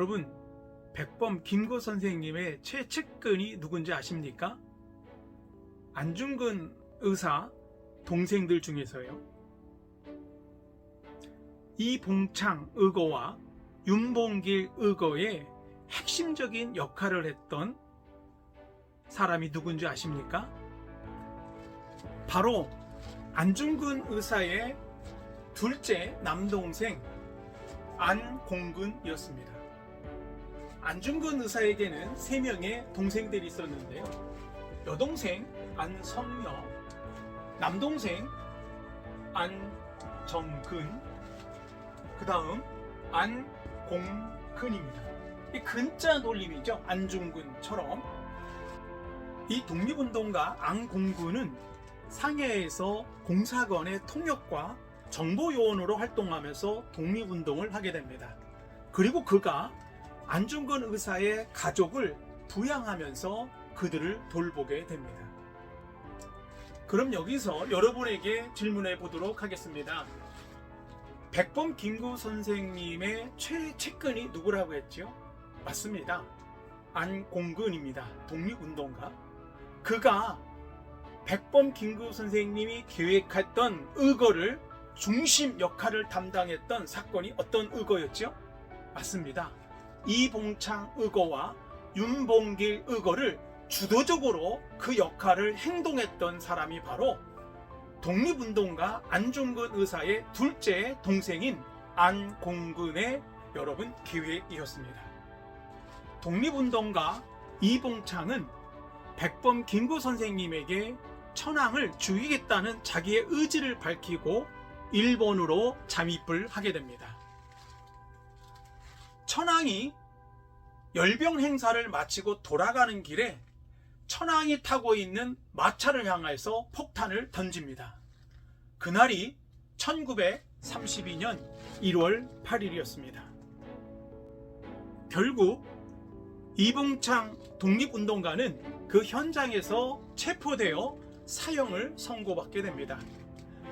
여러분, 백범 김구 선생님의 최측근이 누군지 아십니까? 안중근 의사 동생들 중에서요. 이봉창 의거와 윤봉길 의거의 핵심적인 역할을 했던 사람이 누군지 아십니까? 바로 안중근 의사의 둘째 남동생 안공근이었습니다. 안중근 의사에게는 세 명의 동생들이 있었는데요. 여동생 안성여, 남동생 안정근, 그 다음 안공근입니다. 이 근자 놀림이죠. 안중근처럼. 이 독립운동가 안공근은 상해에서 공사관의 통역과 정보요원으로 활동하면서 독립운동을 하게 됩니다. 그리고 그가 안중근 의사의 가족을 부양하면서 그들을 돌보게 됩니다. 그럼 여기서 여러분에게 질문해 보도록 하겠습니다. 백범 김구 선생님의 최측근이 누구라고 했죠? 맞습니다. 안공근입니다. 독립운동가. 그가 백범 김구 선생님이 계획했던 의거를 중심 역할을 담당했던 사건이 어떤 의거였죠? 맞습니다. 이봉창 의거와 윤봉길 의거를 주도적으로 그 역할을 행동했던 사람이 바로 독립운동가 안중근 의사의 둘째 동생인 안공근의 여러분 기획이었습니다. 독립운동가 이봉창은 백범 김구 선생님에게 천황을 죽이겠다는 자기의 의지를 밝히고 일본으로 잠입을 하게 됩니다. 천황이 열병 행사를 마치고 돌아가는 길에 천황이 타고 있는 마차를 향해서 폭탄을 던집니다. 그날이 1932년 1월 8일이었습니다. 결국 이봉창 독립운동가는 그 현장에서 체포되어 사형을 선고받게 됩니다.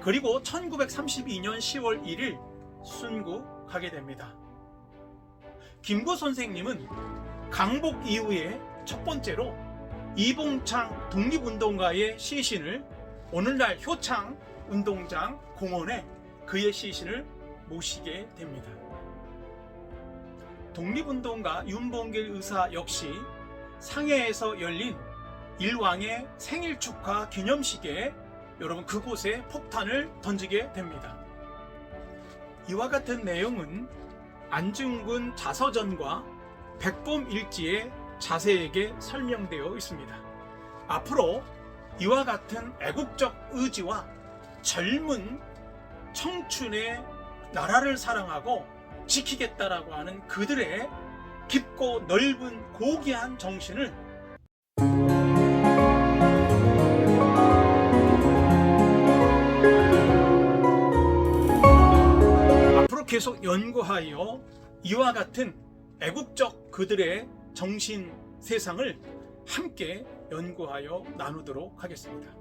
그리고 1932년 10월 1일 순국하게 됩니다. 김구 선생님은 강복 이후에 첫 번째로 이봉창 독립운동가의 시신을 오늘날 효창 운동장 공원에 그의 시신을 모시게 됩니다. 독립운동가 윤봉길 의사 역시 상해에서 열린 일왕의 생일 축하 기념식에 여러분 그곳에 폭탄을 던지게 됩니다. 이와 같은 내용은 안중근 자서전과 백범 일지에 자세하게 설명되어 있습니다. 앞으로 이와 같은 애국적 의지와 젊은 청춘의 나라를 사랑하고 지키겠다라고 하는 그들의 깊고 넓은 고귀한 정신을 계속 연구하여 이와 같은 애국적 그들의 정신 세상을 함께 연구하여 나누도록 하겠습니다.